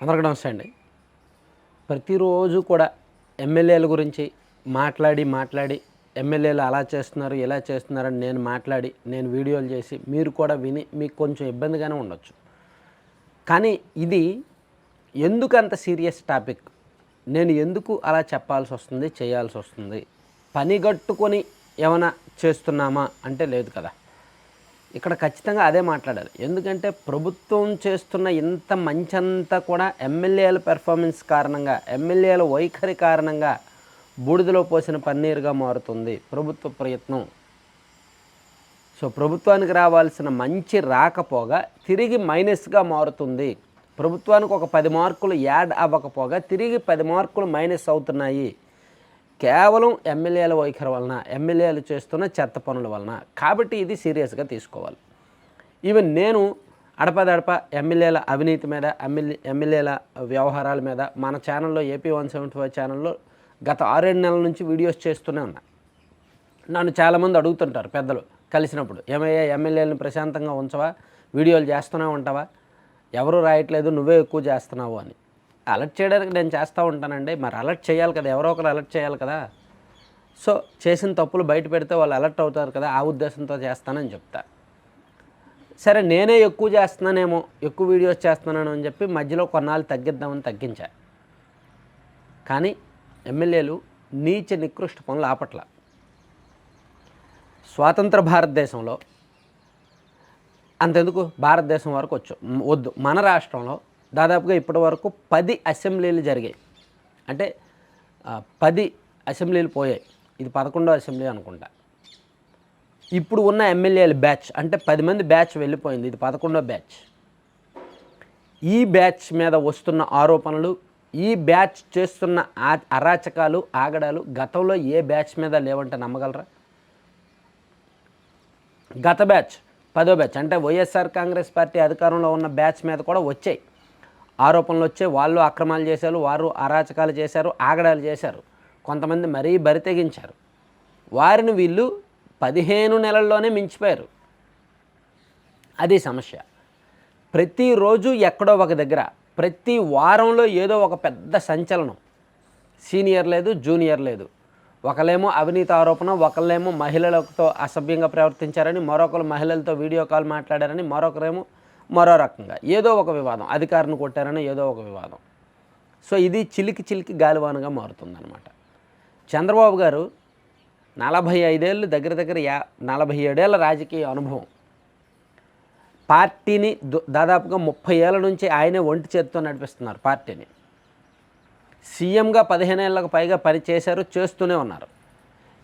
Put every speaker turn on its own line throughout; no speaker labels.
అందరికీ నమస్తే అండి. ప్రతిరోజు కూడా ఎమ్మెల్యేల గురించి మాట్లాడి మాట్లాడి ఎమ్మెల్యేలు అలా చేస్తున్నారు ఇలా చేస్తున్నారని నేను మాట్లాడి నేను వీడియోలు చేసి మీరు కూడా విని మీకు కొంచెం ఇబ్బందిగానే ఉండొచ్చు. కానీ ఇది ఎందుకు అంత సీరియస్ టాపిక్? నేను ఎందుకు అలా చెప్పాల్సి వస్తుంది చేయాల్సి వస్తుంది? పనిగట్టుకొని ఏమైనా చేస్తున్నామా? అంటే లేదు కదా. ఇక్కడ ఖచ్చితంగా అదే మాట్లాడాలి ఎందుకంటే ప్రభుత్వం చేస్తున్న ఇంత మంచంతా కూడా ఎమ్మెల్యేల పెర్ఫార్మెన్స్ కారణంగా ఎమ్మెల్యేల వైఖరి కారణంగా బూడిదలో పోసిన పన్నీరుగా మారుతుంది ప్రభుత్వ ప్రయత్నం. సో ప్రభుత్వానికి రావాల్సిన మంచి రాకపోగా తిరిగి మైనస్గా మారుతుంది. ప్రభుత్వానికి ఒక పది మార్కులు యాడ్ అవ్వకపోగా తిరిగి పది మార్కులు మైనస్ అవుతున్నాయి. కేవలం ఎమ్మెల్యేల వైఖరి వలన ఎమ్మెల్యేలు చేస్తున్న చెత్త పనుల వలన. కాబట్టి ఇది సీరియస్గా తీసుకోవాలి. ఈవెన్ నేను అడపదడప ఎమ్మెల్యేల అవినీతి మీద ఎమ్మెల్యే ఎమ్మెల్యేల వ్యవహారాల మీద మన ఛానల్లో ఏపీ వన్ సెవెంటీ ఫైవ్ ఛానల్లో గత ఆరేడు నెలల నుంచి వీడియోస్ చేస్తూనే ఉన్నా. నన్ను చాలామంది అడుగుతుంటారు పెద్దలు కలిసినప్పుడు ఏమయ్యా ఎమ్మెల్యేలను ప్రశాంతంగా ఉంచవా? వీడియోలు చేస్తూనే ఉంటావా? ఎవరు రాయట్లేదు నువ్వే ఎక్కువ చేస్తున్నావు అని. అలర్ట్ చేయడానికి నేను చేస్తూ ఉంటానండి. మరి అలర్ట్ చేయాలి కదా ఎవరో ఒకరు అలర్ట్ చేయాలి కదా. సో చేసిన తప్పులు బయట పెడితే వాళ్ళు అలర్ట్ అవుతారు కదా ఆ ఉద్దేశంతో చేస్తానని చెప్తా. సరే నేనే ఎక్కువ చేస్తున్నానేమో ఎక్కువ వీడియోస్ చేస్తున్నాను అని చెప్పి మధ్యలో కొన్నాళ్ళు తగ్గిద్దామని తగ్గించా. కానీ ఎమ్మెల్యేలు నీచ నికృష్ట పనులు ఆపట్ల. స్వాతంత్ర భారతదేశంలో అంతెందుకు? భారతదేశం వరకు వచ్చు. వద్దు. మన రాష్ట్రంలో దాదాపుగా ఇప్పటి వరకు పది అసెంబ్లీలు జరిగాయి. అంటే పది అసెంబ్లీలు పోయాయి. ఇది పదకొండో అసెంబ్లీ అనుకుంటా. ఇప్పుడు ఉన్న ఎమ్మెల్యేల బ్యాచ్ అంటే పది మంది బ్యాచ్ వెళ్ళిపోయింది. ఇది పదకొండో బ్యాచ్. ఈ బ్యాచ్ మీద వస్తున్న ఆరోపణలు ఈ బ్యాచ్ చేస్తున్న ఆ- అరాచకాలు ఆగడాలు గతంలో ఏ బ్యాచ్ మీద లేవంటే నమ్మగలరా? గత బ్యాచ్ పదో బ్యాచ్ అంటే వైఎస్ఆర్ కాంగ్రెస్ పార్టీ అధికారంలో ఉన్న బ్యాచ్ మీద కూడా వచ్చాయి. ఆరోపణలు వచ్చే వాళ్ళు అక్రమాలు చేశారు వారు అరాచకాలు చేశారు ఆగడాలు చేశారు. కొంతమంది మరీ బరి తెగించారు. వారిని వీళ్ళు పదిహేను నెలల్లోనే మించిపోయారు. అది సమస్య. ప్రతిరోజు ఎక్కడో ఒక దగ్గర ప్రతి వారంలో ఏదో ఒక పెద్ద సంచలనం. సీనియర్ లేదు జూనియర్ లేదు. ఒకళ్ళేమో అవినీతి ఆరోపణ ఒకళ్ళేమో మహిళలతో అసభ్యంగా ప్రవర్తించారని మరొకరు మహిళలతో వీడియో కాల్ మాట్లాడారని మరొకరేమో మరో రకంగా. ఏదో ఒక వివాదం. అధికారిని కొట్టారని ఏదో ఒక వివాదం. సో ఇది చిలికి చిలికి గాలివానగా మారుతుందన్నమాట. చంద్రబాబు గారు నలభై ఐదేళ్ళు దగ్గర దగ్గర యా నలభై ఏడేళ్ళ రాజకీయ అనుభవం. పార్టీని దాదాపుగా ముప్పై ఏళ్ళ నుంచి ఆయనే ఒంటి చేతితో నడిపిస్తున్నారు పార్టీని. సీఎంగా పదిహేను ఏళ్ళకు పైగా పని చేశారు చేస్తూనే ఉన్నారు.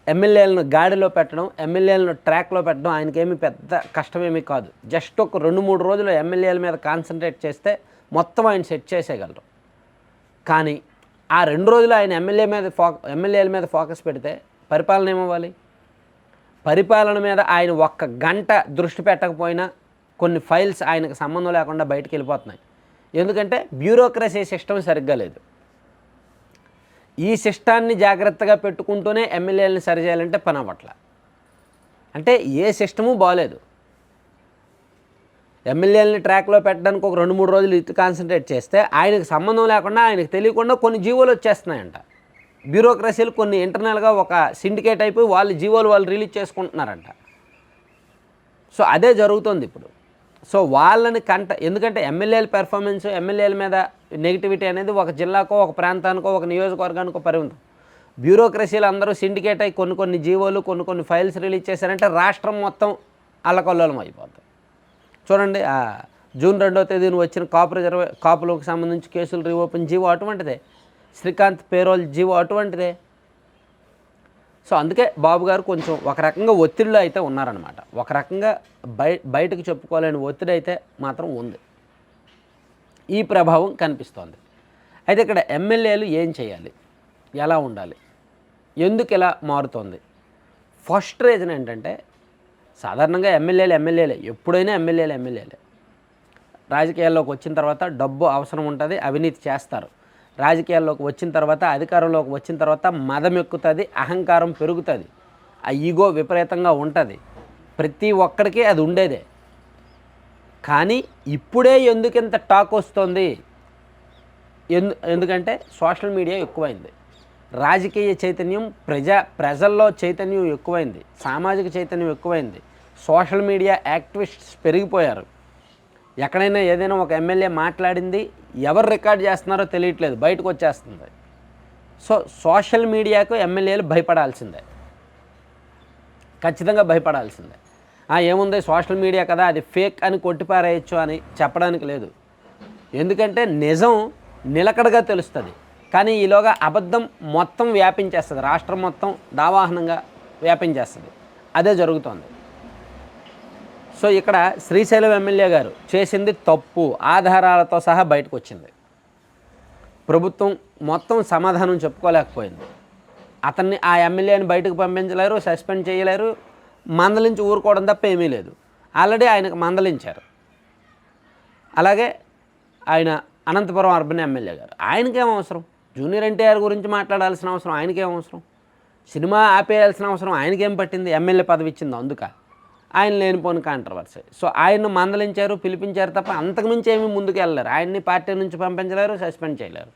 ఎమ్మెల్యేలను గాడిలో పెట్టడం ఎమ్మెల్యేలను ట్రాక్లో పెట్టడం ఆయనకేమీ పెద్ద కష్టమేమీ కాదు. జస్ట్ ఒక రెండు మూడు రోజులు ఎమ్మెల్యేల మీద కాన్సన్ట్రేట్ చేస్తే మొత్తం ఆయన సెట్ చేసేయగలరు. కానీ ఆ రెండు రోజులు ఆయన ఎమ్మెల్యే మీద ఫో ఎమ్మెల్యేల మీద ఫోకస్ పెడితే పరిపాలన ఏమవ్వాలి? పరిపాలన మీద ఆయన ఒక్క గంట దృష్టి పెట్టకపోయినా కొన్ని ఫైల్స్ ఆయనకు సంబంధం లేకుండా బయటకు వెళ్ళిపోతున్నాయి. ఎందుకంటే బ్యూరోక్రసీ సిస్టమ్ సరిగ్గా లేదు. ఈ సిస్టాన్ని జాగ్రత్తగా పెట్టుకుంటూనే ఎమ్మెల్యేలను సరిచేయాలంటే పని అవ్వట్ల. అంటే ఏ సిస్టము బాగాలేదు ఎమ్మెల్యేలని ట్రాక్లో పెట్టడానికి ఒక రెండు మూడు రోజులు ఇటు కాన్సన్ట్రేట్ చేస్తే ఆయనకు సంబంధం లేకుండా ఆయనకు తెలియకుండా కొన్ని జీవోలు వచ్చేస్తున్నాయంట. బ్యూరోక్రసీలు కొన్ని ఇంటర్నల్గా ఒక సిండికేట్ అయిపోయి వాళ్ళు జీవోలు వాళ్ళు రిలీజ్ చేసుకుంటున్నారంట. సో అదే జరుగుతుంది ఇప్పుడు. సో వాళ్ళని కంట ఎందుకంటే ఎమ్మెల్యేల పెర్ఫార్మెన్స్ ఎమ్మెల్యేల మీద నెగిటివిటీ అనేది ఒక జిల్లాకో ఒక ప్రాంతానికో ఒక నియోజకవర్గానికో పరిమితం. బ్యూరోక్రసీలు అందరూ సిండికేట్ అయ్యి కొన్ని కొన్ని జీవోలు కొన్ని కొన్ని ఫైల్స్ రిలీజ్ చేశారంటే రాష్ట్రం మొత్తం అల్లకొల్లోలం అయిపోతుంది చూడండి జూన్ రెండో తేదీన వచ్చిన కాపు రిజర్వ్ కాపులకు సంబంధించి కేసులు రీఓపెన్ జీవో అటువంటిదే. శ్రీకాంత్ పేరోల్ జీవో అటువంటిదే. సో అందుకే బాబు గారు కొంచెం ఒక రకంగా ఒత్తిడిలో అయితే ఉన్నారనమాట ఒక రకంగా బయ బయటకు చెప్పుకోలేని ఒత్తిడి అయితే మాత్రం ఉంది. ఈ ప్రభావం కనిపిస్తోంది. అయితే ఇక్కడ ఎమ్మెల్యేలు ఏం చేయాలి? ఎలా ఉండాలి? ఎందుకు ఇలా మారుతోంది? ఫస్ట్ రీజన్ ఏంటంటే సాధారణంగా ఎమ్మెల్యేలు ఎమ్మెల్యేలే ఎప్పుడైనా ఎమ్మెల్యేలు ఎమ్మెల్యేలే. రాజకీయాల్లోకి వచ్చిన తర్వాత డబ్బు అవసరం ఉంటుంది అవినీతి చేస్తారు. రాజకీయాల్లోకి వచ్చిన తర్వాత అధికారంలోకి వచ్చిన తర్వాత మదం ఎక్కుతుంది అహంకారం పెరుగుతుంది ఆ ఈగో విపరీతంగా ఉంటుంది. ప్రతి ఒక్కడికి అది ఉండేదే. కానీ ఇప్పుడే ఎందుకు ఇంత టాక్ వస్తుంది? ఎందు ఎందుకంటే సోషల్ మీడియా ఎక్కువైంది. రాజకీయ చైతన్యం ప్రజా ప్రజల్లో చైతన్యం ఎక్కువైంది. సామాజిక చైతన్యం ఎక్కువైంది. సోషల్ మీడియా యాక్టివిస్ట్స్ పెరిగిపోయారు. ఎక్కడైనా ఏదైనా ఒక ఎమ్మెల్యే మాట్లాడింది ఎవరు రికార్డ్ చేస్తున్నారో తెలియట్లేదు బయటకు వచ్చేస్తుంది సో సోషల్ మీడియాకు ఎమ్మెల్యేలు భయపడాల్సిందే. ఖచ్చితంగా భయపడాల్సిందే. ఏముంది? సోషల్ మీడియా కదా అది ఫేక్ అని కొట్టిపారేయచ్చు అని చెప్పడానికి లేదు. ఎందుకంటే నిజం నిలకడగా తెలుస్తుంది. కానీ ఈలోగా అబద్ధం మొత్తం వ్యాపించేస్తుంది. రాష్ట్రం మొత్తం దావాహనంగా వ్యాపించేస్తుంది. అదే జరుగుతోంది. సో ఇక్కడ శ్రీశైలం ఎమ్మెల్యే గారు చేసింది తప్పు ఆధారాలతో సహా బయటకు వచ్చింది ప్రభుత్వం మొత్తం సమాధానం చెప్పుకోలేకపోయింది. అతన్ని ఆ ఎమ్మెల్యేని బయటకు పంపించలేరు సస్పెండ్ చేయలేరు మందలించి ఊరుకోవడం తప్ప ఏమీ లేదు. ఆల్రెడీ ఆయనకు మందలించారు. అలాగే ఆయన అనంతపురం అర్బన్ ఎమ్మెల్యే గారు. ఆయనకేం అవసరం? జూనియర్ ఎన్టీఆర్ గురించి మాట్లాడాల్సిన అవసరం ఆయనకేం అవసరం? సినిమా ఆపేయాల్సిన అవసరం ఆయనకేం పట్టింది? ఎమ్మెల్యే పదవి ఇచ్చింది అందుక. ఆయన లేనిపోని కాంట్రవర్సీ సో ఆయన్ను మందలించారు పిలిపించారు తప్ప అంతకుమించి ఏమీ ముందుకు వెళ్ళలేరు. ఆయన్ని పార్టీ నుంచి పంపించలేరు సస్పెండ్ చేయలేరు.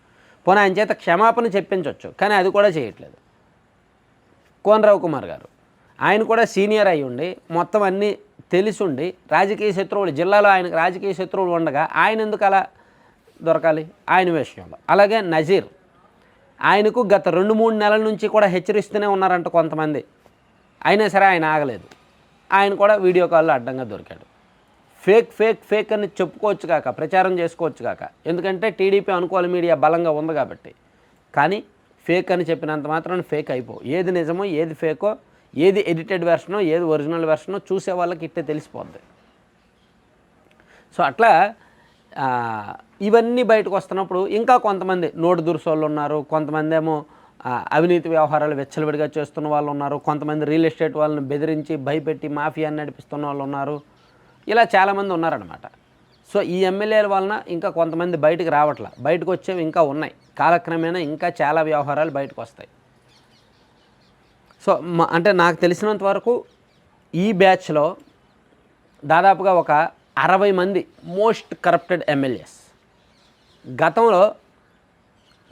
పోనీ ఆయన చేత క్షమాపణ చెప్పించవచ్చు కానీ అది కూడా చేయట్లేదు. కోనరావు కుమార్ గారు. ఆయన కూడా సీనియర్ అయి ఉండి మొత్తం అన్నీ తెలిసుండి రాజకీయ శత్రువులు జిల్లాలో ఆయనకు రాజకీయ శత్రువులు ఉండగా ఆయన ఎందుకు అలా దొరకాలి? ఆయన విషయంలో. అలాగే నజీర్ ఆయనకు గత రెండు మూడు నెలల నుంచి కూడా హెచ్చరిస్తూనే ఉన్నారంట కొంతమంది. అయినా సరే ఆయన ఆగలేదు. ఆయన కూడా వీడియో కాల్లో అడ్డంగా దొరికాడు. ఫేక్ ఫేక్ ఫేక్ అని చెప్పుకోవచ్చు కాక ప్రచారం చేసుకోవచ్చు కాక. ఎందుకంటే టీడీపీ అనుకూల మీడియా బలంగా ఉంది కాబట్టి. కానీ ఫేక్ అని చెప్పినంత మాత్రం ఫేక్ అయిపో. ఏది నిజమో ఏది ఫేకో ఏది ఎడిటెడ్ వెర్షనో ఏది ఒరిజినల్ వెర్షనో చూసే వాళ్ళకి ఇట్టే తెలిసిపోద్ది. సో అట్లా ఇవన్నీ బయటకు వస్తున్నప్పుడు ఇంకా కొంతమంది నోటు దురుసోళ్ళు ఉన్నారు కొంతమంది ఏమో అవినీతి వ్యవహారాలు వెచ్చలవిడిగా చేస్తున్న వాళ్ళు ఉన్నారు కొంతమంది రియల్ ఎస్టేట్ వాళ్ళని బెదిరించి భయపెట్టి మాఫియాని నడిపిస్తున్న వాళ్ళు ఉన్నారు. ఇలా చాలామంది ఉన్నారనమాట సో ఈ ఎమ్మెల్యేల వలన ఇంకా కొంతమంది బయటకు రావట్లా. బయటకు వచ్చేవి ఇంకా ఉన్నాయి. కాలక్రమేణా ఇంకా చాలా వ్యవహారాలు బయటకు వస్తాయి. సో మా అంటే నాకు తెలిసినంత వరకు ఈ బ్యాచ్లో దాదాపుగా ఒక అరవై మంది మోస్ట్ కరప్టెడ్ ఎమ్మెల్యేస్. గతంలో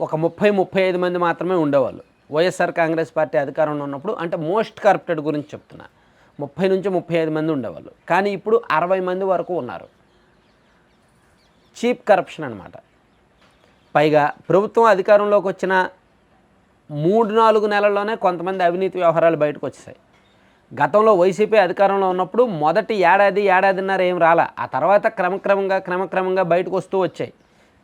ఒక ముప్పై ముప్పై ఐదు మంది మాత్రమే ఉండేవాళ్ళు. వైఎస్ఆర్ కాంగ్రెస్ పార్టీ అధికారంలో ఉన్నప్పుడు అంటే మోస్ట్ కరప్టెడ్ గురించి చెప్తున్నా. ముప్పై నుంచి ముప్పై ఐదు మంది ఉండేవాళ్ళు. కానీ ఇప్పుడు అరవై మంది వరకు ఉన్నారు. చీప్ కరప్షన్ అనమాట పైగా ప్రభుత్వం అధికారంలోకి వచ్చిన మూడు నాలుగు నెలల్లోనే కొంతమంది అవినీతి వ్యవహారాలు బయటకు వచ్చేసాయి. గతంలో వైసీపీ అధికారంలో ఉన్నప్పుడు మొదటి ఏడాది ఏడాదిన్నర ఏం రాలా ఆ తర్వాత క్రమక్రమంగా క్రమక్రమంగా బయటకు వస్తూ వచ్చాయి.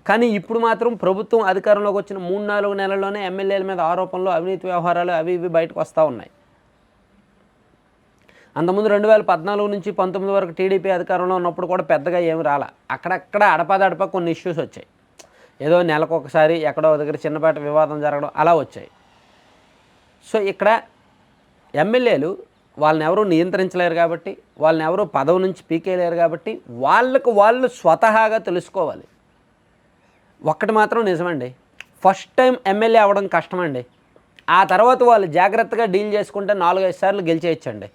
కానీ ఇప్పుడు మాత్రం ప్రభుత్వం అధికారంలోకి వచ్చిన మూడు నాలుగు నెలల్లోనే ఎమ్మెల్యేల మీద ఆరోపణలు అవినీతి వ్యవహారాలు అవి ఇవి బయటకు వస్తూ ఉన్నాయి. అంతకుముందు రెండు వేల పద్నాలుగు నుంచి పంతొమ్మిది వరకు టీడీపీ అధికారంలో ఉన్నప్పుడు కూడా పెద్దగా ఏమి రాలా. అక్కడక్కడ అడపాదడప కొన్ని ఇష్యూస్ వచ్చాయి. ఏదో నెలకు ఒకసారి ఎక్కడో దగ్గర చిన్నపాటి వివాదం జరగడం అలా వచ్చాయి. సో ఇక్కడ ఎమ్మెల్యేలు వాళ్ళని ఎవరూ నియంత్రించలేరు కాబట్టి వాళ్ళని ఎవరూ పదవి నుంచి పీకేయలేరు కాబట్టి వాళ్ళకు వాళ్ళు స్వతహాగా తెలుసుకోవాలి. ఒక్కటి మాత్రం నిజమండి ఫస్ట్ టైం ఎమ్మెల్యే అవ్వడం కష్టమండి. ఆ తర్వాత వాళ్ళు జాగ్రత్తగా డీల్ చేసుకుంటే నాలుగైదు సార్లు గెలిచేయచ్చండి.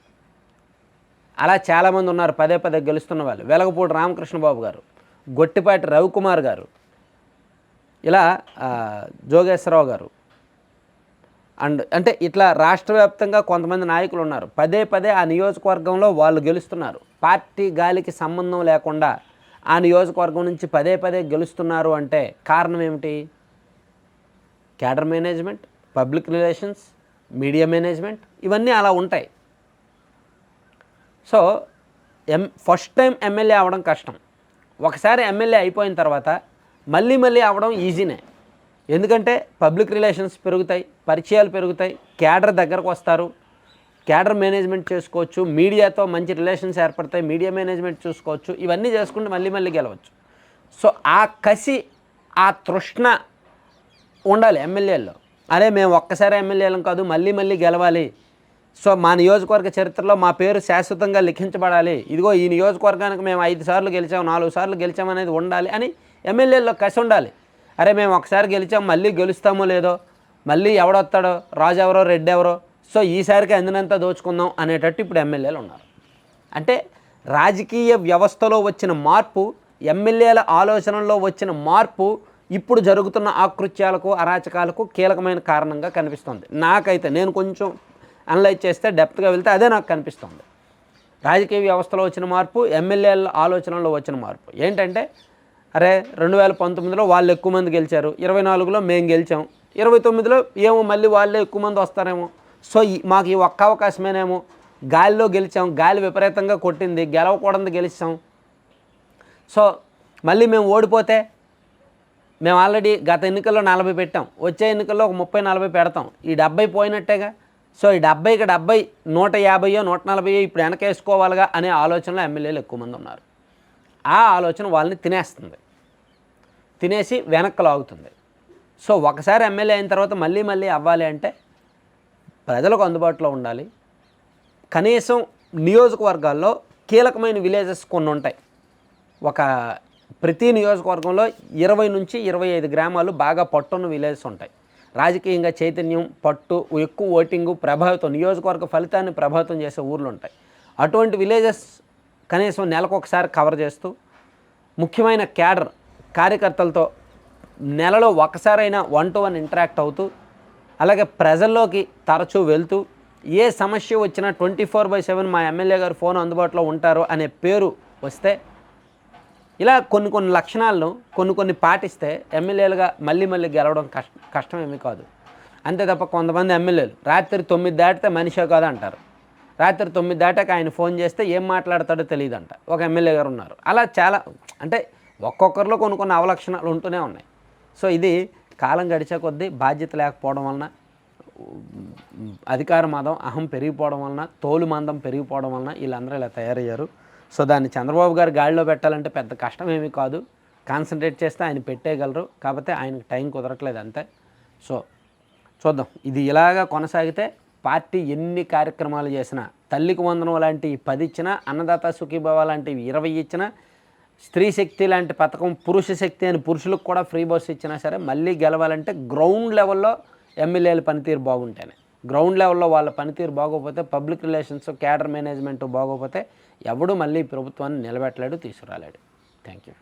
అలా చాలామంది ఉన్నారు పదే పదే గెలుస్తున్న వాళ్ళు. వెలగపూడి రామకృష్ణ బాబు గారు గొట్టిపాటి రవికుమార్ గారు ఇలా జోగేశ్వరరావు గారు. అండ్ అంటే ఇట్లా రాష్ట్ర వ్యాప్తంగా కొంతమంది నాయకులు ఉన్నారు. పదే పదే ఆ నియోజకవర్గంలో వాళ్ళు గెలుస్తున్నారు. పార్టీ గాలికి సంబంధం లేకుండా ఆ నియోజకవర్గం నుంచి పదే పదే గెలుస్తున్నారు అంటే కారణం ఏమిటి? Cadre management public relations media management ఇవన్నీ అలా ఉంటాయి. So um first time MLA అవ్వడం కష్టం. ఒకసారి ఎమ్మెల్యే అయిపోయిన తర్వాత మళ్ళీ మళ్ళీ అవ్వడం ఈజీనే ఎందుకంటే పబ్లిక్ రిలేషన్స్ పెరుగుతాయి పరిచయాలు పెరుగుతాయి క్యాడర్ దగ్గరకు వస్తారు. క్యాడర్ మేనేజ్మెంట్ చేసుకోవచ్చు మీడియాతో మంచి రిలేషన్స్ ఏర్పడతాయి మీడియా మేనేజ్మెంట్ చూసుకోవచ్చు ఇవన్నీ చేసుకుంటే మళ్ళీ మళ్ళీ గెలవచ్చు. సో ఆ కసి ఆ తృష్ణ ఉండాలి ఎమ్మెల్యేల్లో. అరే మేము ఒక్కసారి ఎమ్మెల్యేలం కాదు మళ్ళీ మళ్ళీ గెలవాలి. సో మా నియోజకవర్గ చరిత్రలో మా పేరు శాశ్వతంగా లిఖించబడాలి. ఇదిగో ఈ నియోజకవర్గానికి మేము ఐదు సార్లు గెలిచాం నాలుగు సార్లు గెలిచాం అనేది ఉండాలి అని ఎమ్మెల్యేల్లో కసి ఉండాలి. అరే మేము ఒకసారి గెలిచాం మళ్ళీ గెలుస్తామో లేదో మళ్ళీ ఎవడొస్తాడో రాజు ఎవరో రెడ్డి ఎవరో సో ఈసారికి అందినంత దోచుకుందాం అనేటట్టు ఇప్పుడు ఎమ్మెల్యేలు ఉన్నారు. అంటే రాజకీయ వ్యవస్థలో వచ్చిన మార్పు ఎమ్మెల్యేల ఆలోచనల్లో వచ్చిన మార్పు ఇప్పుడు జరుగుతున్న ఆకృత్యాలకు అరాచకాలకు కీలకమైన కారణంగా కనిపిస్తుంది. నాకైతే నేను కొంచెం అనలైజ్ చేస్తే డెప్త్గా వెళ్తే అదే నాకు కనిపిస్తుంది. రాజకీయ వ్యవస్థలో వచ్చిన మార్పు ఎమ్మెల్యేల ఆలోచనలో వచ్చిన మార్పు. ఏంటంటే అరే రెండు వేల పంతొమ్మిదిలో వాళ్ళు ఎక్కువ మంది గెలిచారు. ఇరవై నాలుగులో మేము గెలిచాం. ఇరవై తొమ్మిదిలో ఏమో మళ్ళీ వాళ్ళే ఎక్కువ మంది వస్తారేమో. సో ఈ- మాకు ఈ ఒక్క అవకాశమేనేమో. గాలిలో గెలిచాం. గాలి విపరీతంగా కొట్టింది. గెలవకూడదు గెలిచాం. సో మళ్ళీ మేము ఓడిపోతే మేము ఆల్రెడీ గత ఎన్నికల్లో నలభై పెట్టాం. వచ్చే ఎన్నికల్లో ఒక ముప్పై నలభై పెడతాం. ఈ డెబ్బై పోయినట్టేగా. సో ఈ డెబ్బైకి డెబ్బై నూట యాభైయో నూట నలభైయో ఇప్పుడు వెనకేసుకోవాలిగా అనే ఆలోచనలో ఎమ్మెల్యేలు ఎక్కువ మంది ఉన్నారు. ఆ ఆలోచన వాళ్ళని తినేస్తుంది. తినేసి వెనక్కి లాగుతుంది. సో ఒకసారి ఎమ్మెల్యే అయిన తర్వాత మళ్ళీ మళ్ళీ అవ్వాలి అంటే ప్రజలకు అందుబాటులో ఉండాలి. కనీసం నియోజకవర్గాల్లో కీలకమైన విలేజెస్ కొన్ని ఉంటాయి. ఒక ప్రతి నియోజకవర్గంలో ఇరవై నుంచి ఇరవై ఐదు గ్రామాలు బాగా పట్టున్న విలేజెస్ ఉంటాయి. రాజకీయంగా చైతన్యం పట్టు ఎక్కువ ఓటింగు ప్రభావితం నియోజకవర్గ ఫలితాన్ని ప్రభావితం చేసే ఊర్లు ఉంటాయి. అటువంటి విలేజెస్ కనీసం నెలకు ఒకసారి కవర్ చేస్తూ ముఖ్యమైన క్యాడర్ కార్యకర్తలతో నెలలో ఒకసారైనా వన్ టు వన్ ఇంటరాక్ట్ అవుతూ అలాగే ప్రజల్లోకి తరచూ వెళ్తూ ఏ సమస్య వచ్చినా ట్వంటీ ఫోర్ బై సెవెన్ మా ఎమ్మెల్యే గారు ఫోన్ అందుబాటులో ఉంటారు అనే పేరు వస్తే ఇలా కొన్ని కొన్ని లక్షణాలను కొన్ని కొన్ని పాటిస్తే ఎమ్మెల్యేలుగా మళ్ళీ మళ్ళీ గెలవడం కష్ట కష్టం ఏమీ కాదు. అంతే తప్ప కొంతమంది ఎమ్మెల్యేలు రాత్రి తొమ్మిది దాటితే మనిషే కాదు అంటారు రాత్రి తొమ్మిది దాటాక ఆయన ఫోన్ చేస్తే ఏం మాట్లాడతాడో తెలియదంట. ఒక ఎమ్మెల్యే గారు ఉన్నారు. అలా చాలా అంటే ఒక్కొక్కరిలో కొన్ని కొన్ని అవలక్షణాలు ఉంటూనే ఉన్నాయి. సో ఇది కాలం గడిచే కొద్దీ బాధ్యత లేకపోవడం వలన అధికార మదం అహం పెరిగిపోవడం వలన తోలు మందం పెరిగిపోవడం వలన వీళ్ళందరూ ఇలా తయారయ్యారు. సో దాన్ని చంద్రబాబు గారు గాడిలో పెట్టాలంటే పెద్ద కష్టం ఏమీ కాదు. కాన్సన్ట్రేట్ చేస్తే ఆయన పెట్టేయగలరు. కాకపోతే ఆయనకు టైం కుదరట్లేదు అంతే. సో చూద్దాం. ఇది ఇలాగా కొనసాగితే పార్టీ ఎన్ని కార్యక్రమాలు చేసినా తల్లికి వందనం లాంటి పది ఇచ్చినా అన్నదాత సుఖీభావ లాంటివి ఇరవై ఇచ్చినా స్త్రీ శక్తి లాంటి పథకం పురుష శక్తి అని పురుషులకు కూడా ఫ్రీ బస్ ఇచ్చినా సరే మళ్ళీ గెలవాలంటే గ్రౌండ్ లెవెల్లో ఎమ్మెల్యేల పనితీరు బాగుంటేనే. గ్రౌండ్ లెవెల్లో వాళ్ళ పనితీరు బాగోకపోతే పబ్లిక్ రిలేషన్స్ క్యాడర్ మేనేజ్మెంట్ బాగోకపోతే ఎవడు మళ్ళీ ప్రభుత్వాన్ని నిలబెట్టలేడు తీసుకురాలేడు. Thank you.